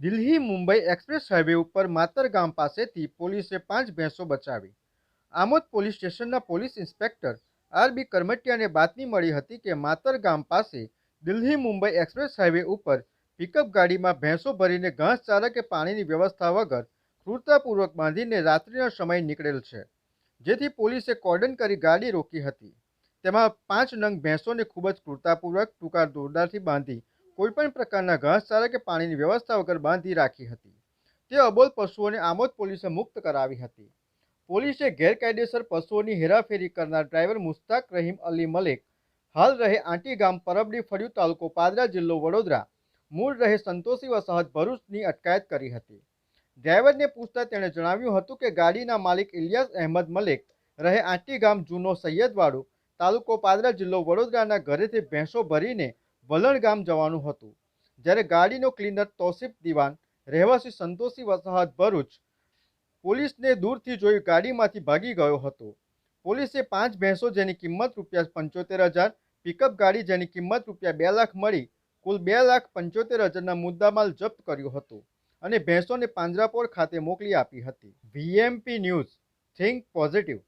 Delhi Mumbai express highway ઉપર માતર ગામ પાસેથી પોલીસે પાંચ ભેંસો બચાવી. આમોદ પોલીસ સ્ટેશનના પોલીસ ઇન્સ્પેક્ટર આર બી કરમટિયાને બાતમી મળી હતી કે માતર ગામ પાસે દિલ્હી મુંબઈ એક્સપ્રેસ હાઈવે ઉપર પિકઅપ ગાડીમાં ભેંસો ભરીને ઘાસચારા કે પાણીની વ્યવસ્થા વગર ક્રૂરતાપૂર્વક બાંધીને રાત્રિનો સમય નીકળેલ છે, જેથી પોલીસે કોર્ડન કરી ગાડી રોકી હતી. તેમાં પાંચ નંગ ભેંસોને ખૂબ જ ક્રૂરતાપૂર્વક ટૂંકા દોરદારથી બાંધી કોઈપણ પ્રકારના ઘાસચારા કે પાણીની વ્યવસ્થા વગર બાંધી રાખી હતી. તે અબોલ પશુઓને આમોદ પોલીસે મુક્ત કરાવી હતી. પોલીસે ગેરકાયદેસર પશુઓની હેરાફેરી કરનાર ડ્રાઈવર મુસ્તાક રહીમ અલી મલેક, હાલ રહે આંટી ગામ પરબડી ફળિયું તાલુકો પાદરા જિલ્લો વડોદરા, મૂળ રહે સંતોષી વસાહત ભરૂચની અટકાયત કરી હતી. ડ્રાઈવરને પૂછતા તેણે જણાવ્યું હતું કે ગાડીના માલિક ઇલિયાસ અહેમદ મલેક રહે આંટી ગામ જૂનો સૈયદવાડુ, તાલુકો પાદરા જિલ્લો વડોદરાના ઘરેથી ભેંસો ભરીને વલણ ગામ જવાનું હતું. જ્યારે ગાડીનો ક્લીનર તોસીફ દિવાન, રહેવાસી સંતોષી વસાહત ભરૂચ, પોલીસને દૂરથી જોઈ ગાડીમાંથી ભાગી ગયો હતો. પોલીસે પાંચ ભેંસો જેની કિંમત રૂપિયા પંચોતેર હજાર પિકઅપ ગાડી જેની કિંમત રૂપિયા બે લાખ મળી, કુલ બે લાખ પંચોતેર હજારના મુદ્દામાલ જપ્ત કર્યો હતો અને ભેંસોને પાંજરાપોર ખાતે મોકલી આપી હતી. VMP news, think positive.